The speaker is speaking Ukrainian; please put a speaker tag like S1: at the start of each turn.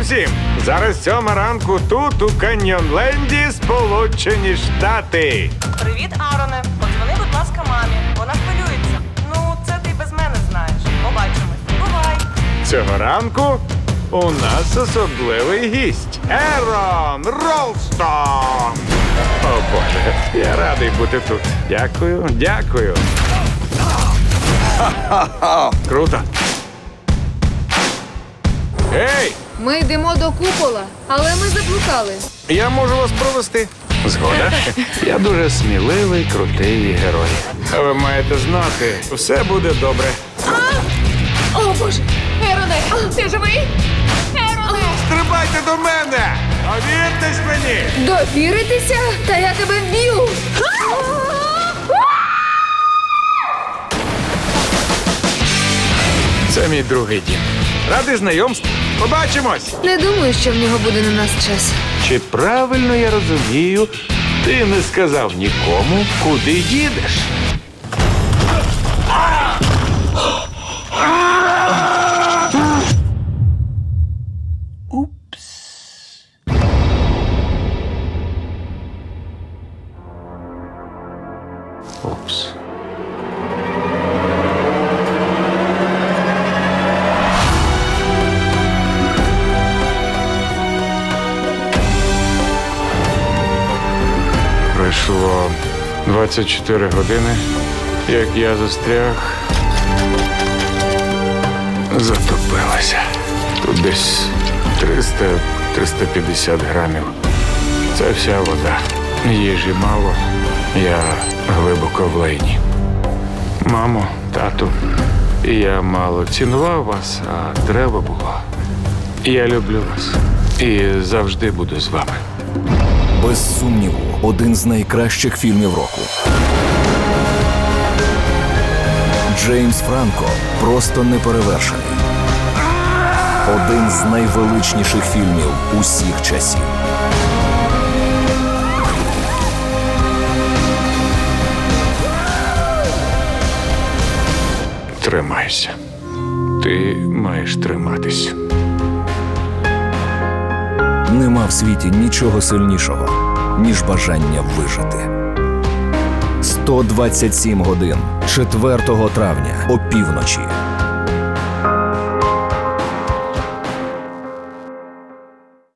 S1: всім! Зараз сьома ранку тут, у Каньйонленді, Сполучені Штати.
S2: Привіт, Ароне. Подзвони, будь ласка, мамі. Вона хвилюється. Ну, це ти без мене знаєш. Побачимось. Бувай.
S1: Цього ранку у нас особливий гість Ерон Ролстон. О Боже, я радий бути тут. Дякую, дякую. Круто. Ей,
S3: Ми йдемо до купола, але ми заблукали.
S1: я можу вас провести. Згода? Я дуже сміливий, крутий герой. А ви маєте знати, все буде добре.
S3: О, Боже! Ероне, ти живий? Ероне!
S1: Стрибайте до мене! Довіртесь мені!
S3: Довіритися? Та я тебе вб'ю!
S1: Це мій другий дім. Радий знайомству. Побачимось!
S3: Не думаю, що в нього буде на нас час.
S1: Чи правильно я розумію, ти не сказав нікому, куди їдеш? Упс. Упс. Пройшло 24 години, як я застряг. Затопилася. Тут десь 300-350 грамів. Це вся вода. Їжі мало. Я глибоко в лейні. Мамо, тату, я мало цінував вас, а треба було. Я люблю вас і завжди буду з вами.
S4: Без сумніву, один з найкращих фільмів року. Джеймс Франко просто неперевершений. Один з найвеличніших фільмів усіх часів.
S1: Тримайся. Ти маєш триматись.
S4: Нема в світі нічого сильнішого, ніж бажання вижити. 127 годин 4 травня опівночі